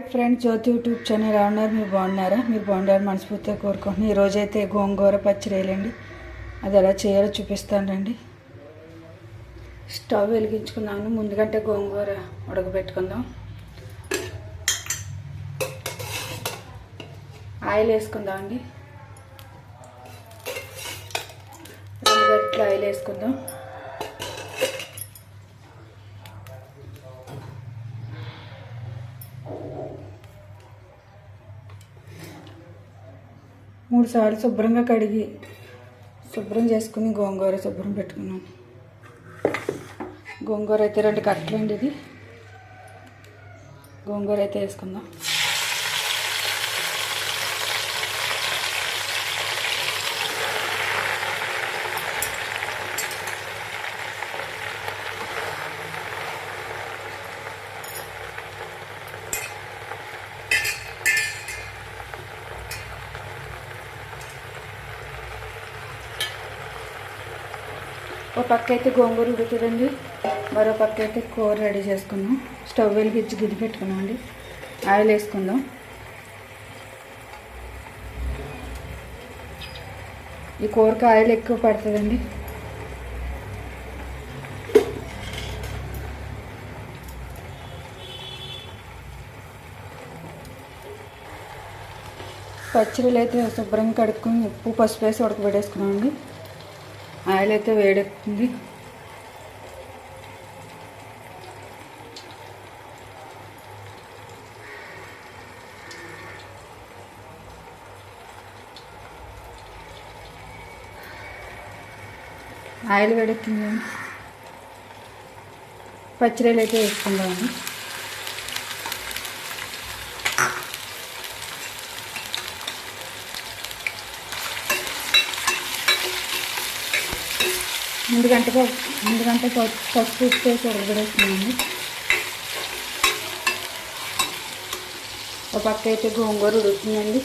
Hi friends Jyothi YouTube channel ఉన్నారు మీరు బాగున్నారా? మీరు బాగున్నారు మనస్ఫూర్తిగా కోరుకుంటున్నాను. ఈరోజైతే గోంగూర పచ్చడి వేయాలండి అది ఎలా చేయాలో చూపిస్తానండి స్టవ్ వెలిగించుకున్నాను. ముందుకంటే గోంగూర ఉడకబెట్టుకుందాం. ఆయిల్ వేసుకుందాం అండి. రెండు ఆయిల్ వేసుకుందాం. మూడు సార్లు శుభ్రంగా కడిగి శుభ్రం చేసుకుని గోంగూర శుభ్రం పెట్టుకున్నాను. గోంగూర అయితే రెండు కట్టలండి ఇది. గోంగూర అయితే వేసుకుందాం. పక్క అయితే గోంగూర ఉడుకుతుందండి. మరో పక్క అయితే కూర రెడీ చేసుకుందాం స్టవ్ వెలిగించి గిద్ది పెట్టుకున్నాం అండి ఆయిల్ వేసుకుందాం. ఈ కూరకు ఆయిల్ ఎక్కువ పడుతుందండి. పచ్చడిలు అయితే శుభ్రంగా కడుక్కుని ఉప్పు పసుపు వేసి ఉడకబెట్టేసుకున్నాం అండి ఆయిల్ అయితే వేడెక్కుతుంది ఆయిల్ వేడెక్కింది. పచ్చడిలు అయితే వేసుకుందామండి ముందు గంట ముందు గంట పసుపు ఉప్పు వేసి ఒక పక్క అయితే గోంగూర ఉడుకుతుందండి.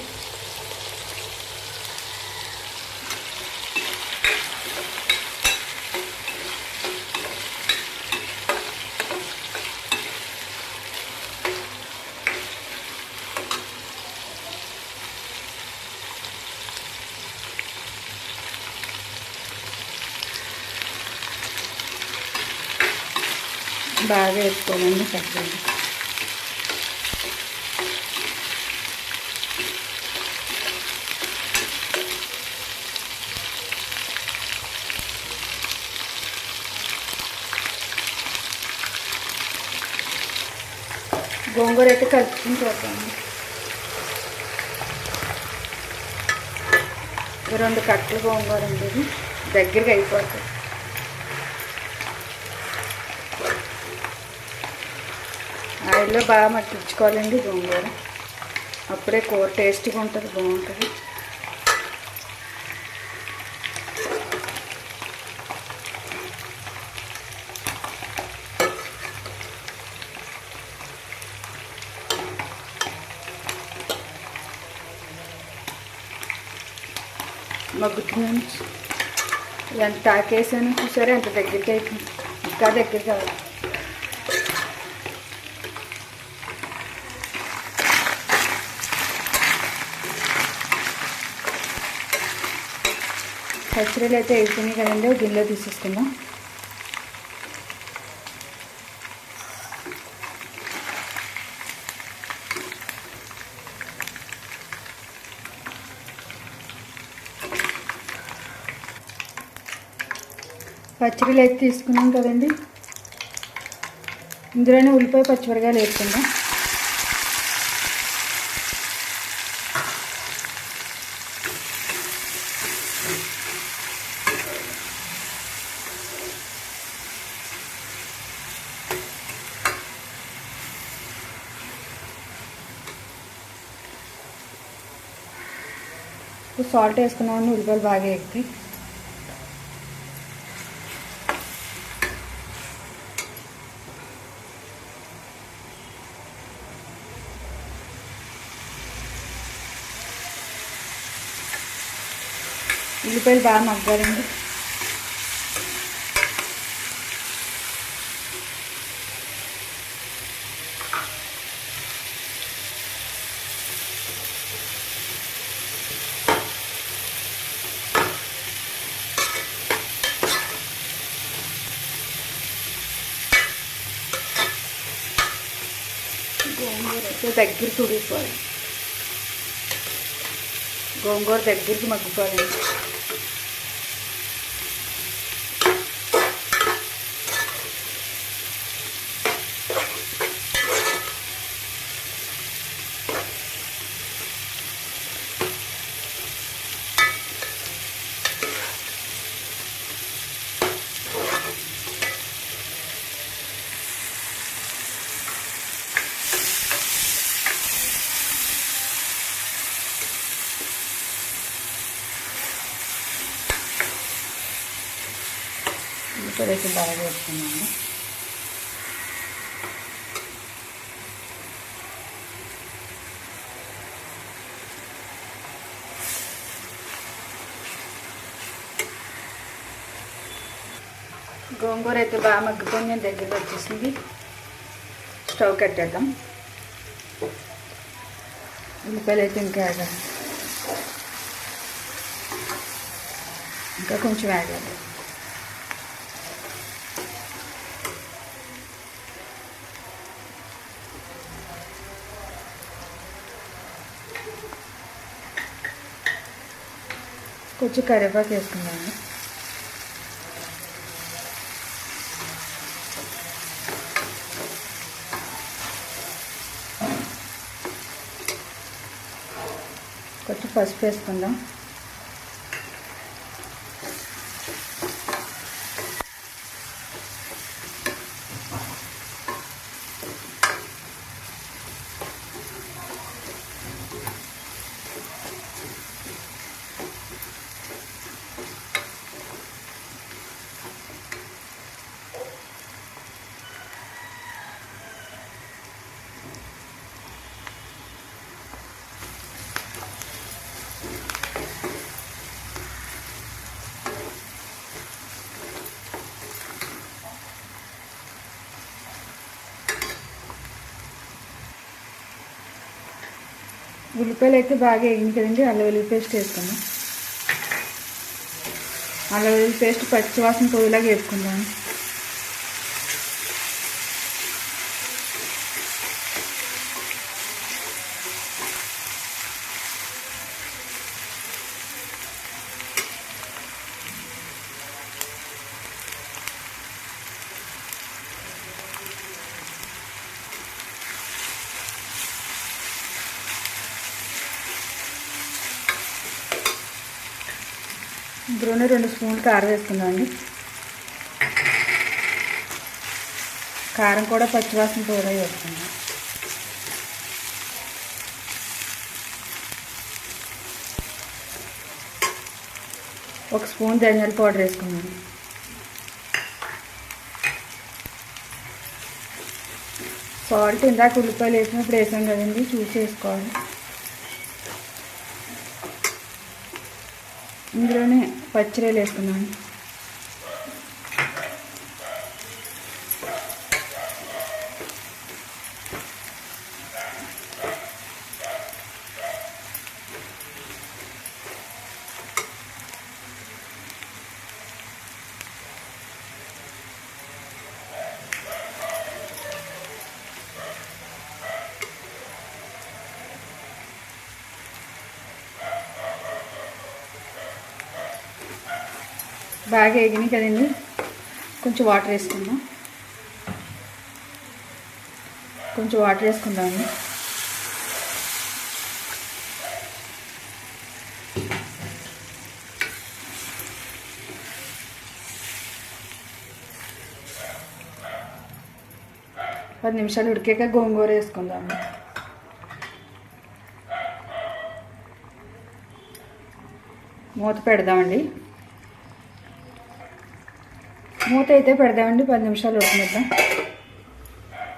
బాగా వేసుకోమండి చక్కగా. గోంగూర అయితే కలుపుకుని చూద్దాము రెండు కట్టలు గోంగూర ఉండేది ఇది. దగ్గరికి అయిపోతుంది ఆయిల్లో బాగా మట్టించుకోవాలండి గోంగూర. అప్పుడే కూర టేస్ట్గా ఉంటుంది బాగుంటుంది. మగ్గుతుందని ఎంత తాకేసాను చూసారా? ఎంత దగ్గరికి అయిపోయింది? ఇంకా దగ్గరికి అవ్వాలి పచ్చడిలు అయితే వేసుకున్నాయి కదండి గిన్నెలో తీసేసుకుందాం. పచ్చడిలు అయితే తీసుకున్నాం కదండి. ఇందులోనే ఉల్లిపాయ పచ్చిమిరకాయలు వేసుకుందాం. సాల్ట్ వేసుకున్నామని ఉల్లిపాయలు బాగా ఎక్కి. ఉల్లిపాయలు బాగా మగ్గారండి సో అయితే దగ్గరికి ఉడికిపోవాలి గోంగూర దగ్గరికి మగ్గిపోవాలి వేసి బాగా వేసుకున్నాము గోంగూర అయితే బాగా మగ్గిపోయి నేను దగ్గర వచ్చేసింది. స్టవ్ కట్టేద్దాం. ఉల్లిపాయలు అయితే ఇంకా వేగాలి. ఇంకా కొంచెం వేగాలి. కొంచెం కరివేపాకు వేసుకున్నాను. కొంచెం పసుపు వేసుకుందాం. ఉల్లిపాయలు అయితే బాగా వేగింది కదండి అల్లం వెల్లుల్లి పేస్ట్ వేసుకుందాం. అల్లం వెల్లుల్లి పేస్ట్ పచ్చివాసన పోయేలాగా వేసుకుందాం. ఇందులోనే రెండు స్పూన్లు కారం వేసుకుందామండి. కారం కూడా పచ్చివాసన కూడా వేసుకుందాం. ఒక స్పూన్ ధనియాల పౌడర్ వేసుకున్నాను సాల్ట్ ఇందాక ఉల్లిపాయలు వేసినప్పుడు వేసాం కదండి చూసి వేసుకోవాలి. ఇందులోనే పచ్చిరేలు వేసుకున్నాను. బాగా వేగినాయి కదండి కొంచెం వాటర్ వేసుకుందాం. కొంచెం వాటర్ వేసుకుందాం పది నిమిషాలు ఉడికాక గోంగూర వేసుకుందాము మూత పెడదామండి. మూత అయితే పెడదామండి పది నిమిషాలు ఉడకనిద్దాం.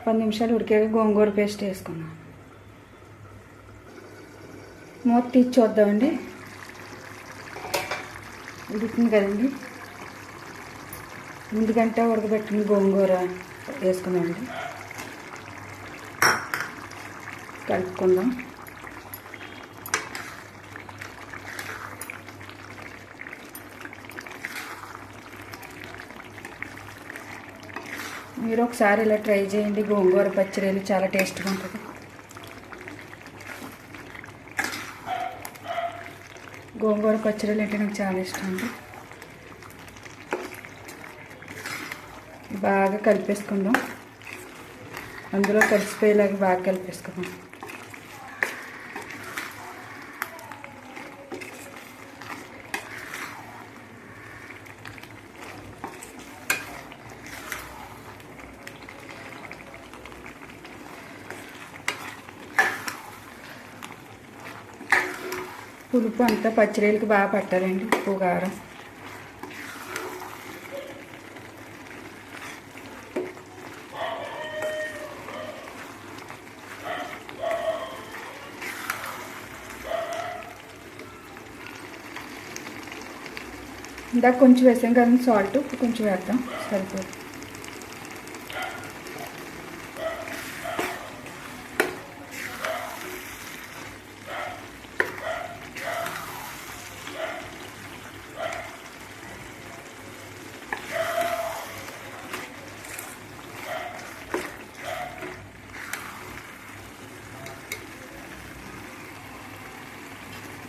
పది నిమిషాలు ఉడికాక గోంగూర పేస్ట్ వేసుకున్నాం మూత తీసి చూద్దామండి. ఉడుకుతుంది కదండి. ఎందుకంటే ఉడకబెట్టిన గోంగూర వేసుకున్నామండి కలుపుకుందాం. మీరు ఒకసారి ఇలా ట్రై చేయండి. గోంగూర పచ్చడి చాలా టేస్ట్గా ఉంటుంది. గోంగూర పచ్చడిలు అంటే నాకు చాలా ఇష్టం అండి. బాగా కలిపేసుకుందాం. అందులో కలిసిపోయేలాగా బాగా కలిపేసుకుందాం. పులుపు అంతా పచ్చిరేలకి బాగా పట్టాలండి ఉప్పు కారం. ఇందాక కొంచెం వేసాం కదా సాల్ట్. ఇప్పుడు కొంచెం వేద్దాం. సరిపోదు.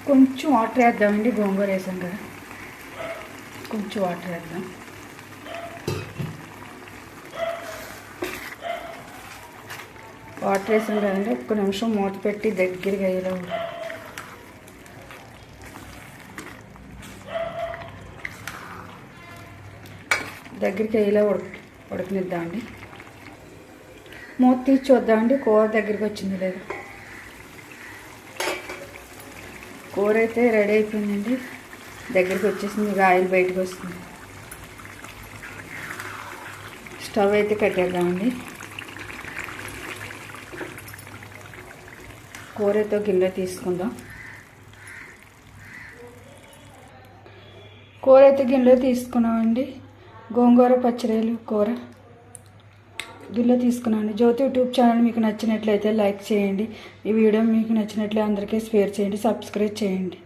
కొంచెం వాటర్ వేద్దామండి గోంగూర వేసాం కదా. కొంచెం వాటర్ వేద్దాం. వాటర్ వేసాం కదండి ఒక్క నిమిషం మూత పెట్టి దగ్గరగా అయ్యేలా దగ్గరికి అయ్యేలా ఉడక ఉడకనిద్దామండి. మూత తీసి చూద్దామండి కూర దగ్గరికి వచ్చింది లేదు? కూర అయితే రెడీ అయిపోయిందండి. దగ్గరికి వచ్చేసింది ఆయిల్ బయటకు వస్తుంది. స్టవ్ అయితే కట్టేద్దామండి. కూరతో గిన్నె తీసుకుందాం. కూర అయితే గిన్నెలో తీసుకున్నామండి. గోంగూర పచ్చిరాయలు కూర. గిన్నెలో తీసుకున్నాను. జ్యోతి యూట్యూబ్ ఛానల్ మీకు నచ్చినట్లయితే లైక్ చేయండి. ఈ వీడియో మీకు నచ్చినట్లయితే అందరికీ షేర్ చేయండి సబ్స్క్రైబ్ చేయండి.